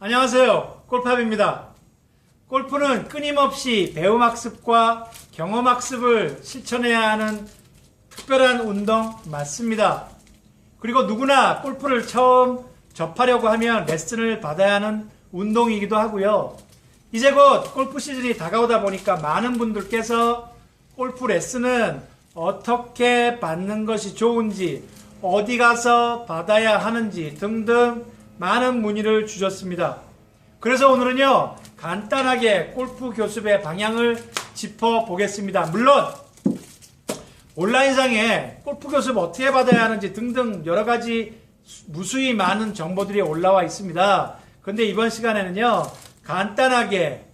안녕하세요. 골팝입니다. 골프는 끊임없이 배움학습과 경험학습을 실천해야 하는 특별한 운동 맞습니다. 그리고 누구나 골프를 처음 접하려고 하면 레슨을 받아야 하는 운동이기도 하고요. 이제 곧 골프 시즌이 다가오다 보니까 많은 분들께서 골프 레슨은 어떻게 받는 것이 좋은지, 어디 가서 받아야 하는지 등등 많은 문의를 주셨습니다. 그래서 오늘은요, 간단하게 골프 교습의 방향을 짚어보겠습니다. 물론, 온라인상에 골프 교습 어떻게 받아야 하는지 등등 여러 가지 무수히 많은 정보들이 올라와 있습니다. 근데 이번 시간에는요, 간단하게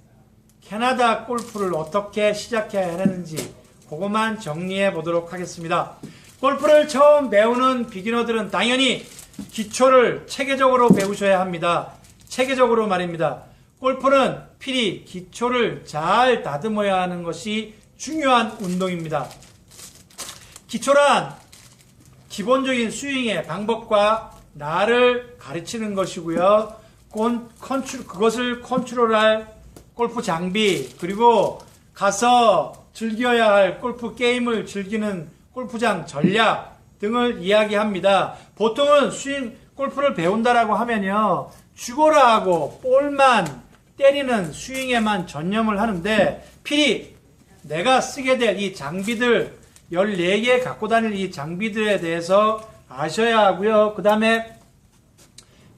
캐나다 골프를 어떻게 시작해야 하는지 그것만 정리해 보도록 하겠습니다. 골프를 처음 배우는 비기너들은 당연히 기초를 체계적으로 배우셔야 합니다. 체계적으로 말입니다. 골프는 필히 기초를 잘 다듬어야 하는 것이 중요한 운동입니다. 기초란 기본적인 스윙의 방법과 나를 가르치는 것이고요. 콘, 컨트롤, 그것을 컨트롤할 골프 장비, 그리고 가서 즐겨야 할 골프 게임을 즐기는 골프장 전략 등을 이야기합니다. 보통은 스윙, 골프를 배운다라고 하면요. 죽어라 하고 볼만 때리는 스윙에만 전념을 하는데, 필히 내가 쓰게 될 이 장비들, 14개 갖고 다닐 이 장비들에 대해서 아셔야 하고요. 그 다음에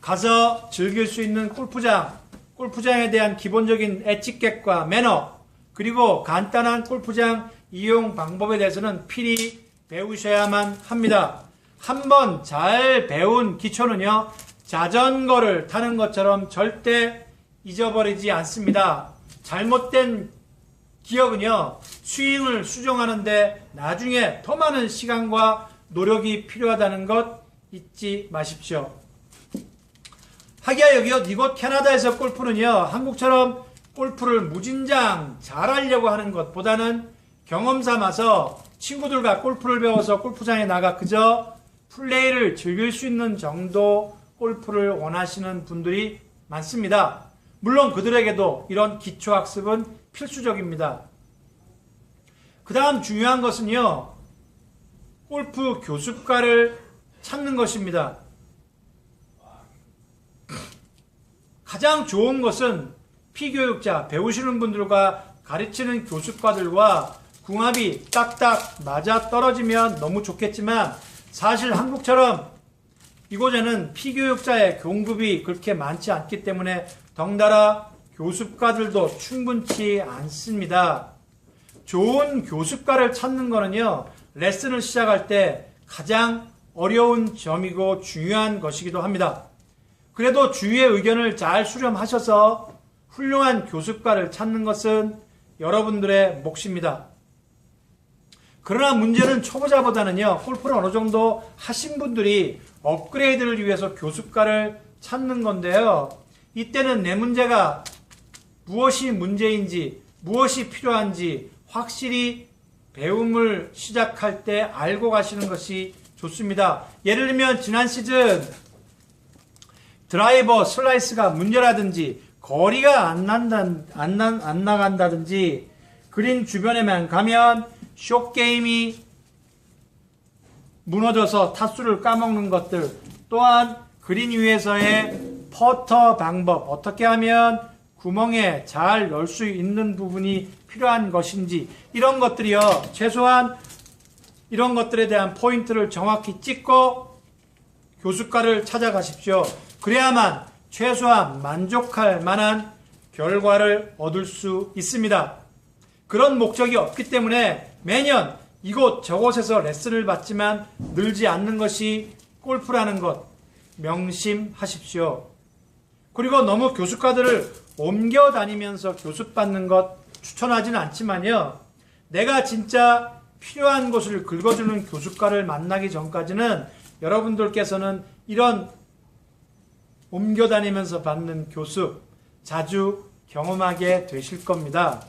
가서 즐길 수 있는 골프장, 골프장에 대한 기본적인 에티켓과 매너, 그리고 간단한 골프장 이용 방법에 대해서는 필히 배우셔야만 합니다. 한번 잘 배운 기초는요, 자전거를 타는 것처럼 절대 잊어버리지 않습니다. 잘못된 기억은요, 스윙을 수정하는데 나중에 더 많은 시간과 노력이 필요하다는 것 잊지 마십시오. 하기야 여기요, 이곳 캐나다에서 골프는요, 한국처럼 골프를 무진장 잘하려고 하는 것보다는 경험 삼아서 친구들과 골프를 배워서 골프장에 나가 그저 플레이를 즐길 수 있는 정도 골프를 원하시는 분들이 많습니다. 물론 그들에게도 이런 기초 학습은 필수적입니다. 그 다음 중요한 것은요, 골프 교습가를 찾는 것입니다. 가장 좋은 것은 피교육자, 배우시는 분들과 가르치는 교습가들과 궁합이 딱딱 맞아 떨어지면 너무 좋겠지만 사실 한국처럼 이곳에는 피교육자의 공급이 그렇게 많지 않기 때문에 덩달아 교습가들도 충분치 않습니다. 좋은 교습가를 찾는 거는요, 레슨을 시작할 때 가장 어려운 점이고 중요한 것이기도 합니다. 그래도 주위의 의견을 잘 수렴하셔서 훌륭한 교습가를 찾는 것은 여러분들의 몫입니다. 그러나 문제는 초보자보다는요, 골프를 어느 정도 하신 분들이 업그레이드를 위해서 교습가를 찾는 건데요. 이때는 내 문제가 무엇이 문제인지, 무엇이 필요한지 확실히 배움을 시작할 때 알고 가시는 것이 좋습니다. 예를 들면 지난 시즌 드라이버 슬라이스가 문제라든지 거리가 안 난다, 안, 나, 안 나간다든지 그린 주변에만 가면 쇼 게임이 무너져서 타수를 까먹는 것들 또한 그린 위에서의 퍼터 방법 어떻게 하면 구멍에 잘열수 있는 부분이 필요한 것인지 이런 것들이요 최소한 이런 것들에 대한 포인트를 정확히 찍고 교수과를 찾아가십시오. 그래야만 최소한 만족할 만한 결과를 얻을 수 있습니다. 그런 목적이 없기 때문에 매년 이곳 저곳에서 레슨을 받지만 늘지 않는 것이 골프라는 것 명심하십시오. 그리고 너무 교수과들을 옮겨 다니면서 교습받는 것 추천하지는 않지만요. 내가 진짜 필요한 곳을 긁어주는 교수과를 만나기 전까지는 여러분들께서는 이런 옮겨 다니면서 받는 교습 자주 경험하게 되실 겁니다.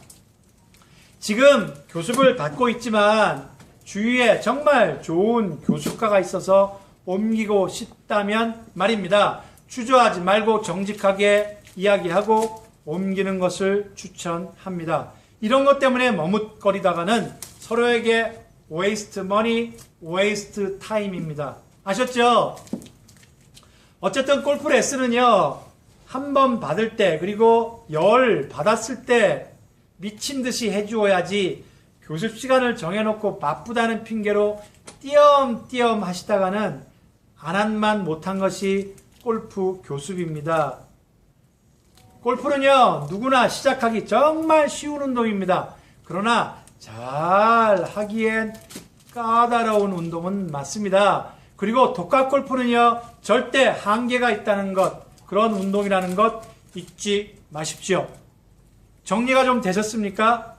지금 교습을 받고 있지만 주위에 정말 좋은 교습가가 있어서 옮기고 싶다면 말입니다. 주저하지 말고 정직하게 이야기하고 옮기는 것을 추천합니다. 이런 것 때문에 머뭇거리다가는 서로에게 waste money, waste time입니다. 아셨죠? 어쨌든 골프 레슨은요, 한 번 받을 때, 그리고 열 받았을 때 미친 듯이 해주어야지 교습 시간을 정해놓고 바쁘다는 핑계로 띄엄띄엄 하시다가는 안한만 못한 것이 골프 교습입니다. 골프는요, 누구나 시작하기 정말 쉬운 운동입니다. 그러나 잘 하기엔 까다로운 운동은 맞습니다. 그리고 독학 골프는요, 절대 한계가 있다는 것, 그런 운동이라는 것 잊지 마십시오. 정리가 좀 되셨습니까?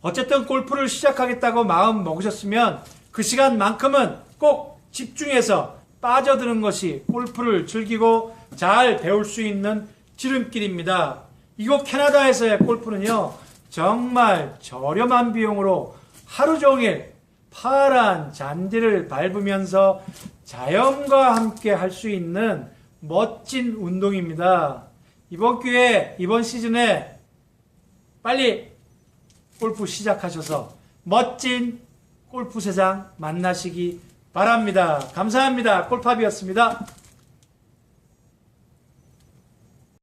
어쨌든 골프를 시작하겠다고 마음 먹으셨으면 그 시간만큼은 꼭 집중해서 빠져드는 것이 골프를 즐기고 잘 배울 수 있는 지름길입니다. 이곳 캐나다에서의 골프는요, 정말 저렴한 비용으로 하루 종일 파란 잔디를 밟으면서 자연과 함께 할 수 있는 멋진 운동입니다. 이번 기회에, 이번 시즌에 빨리 골프 시작하셔서 멋진 골프 세상 만나시기 바랍니다. 감사합니다. 골팝이었습니다.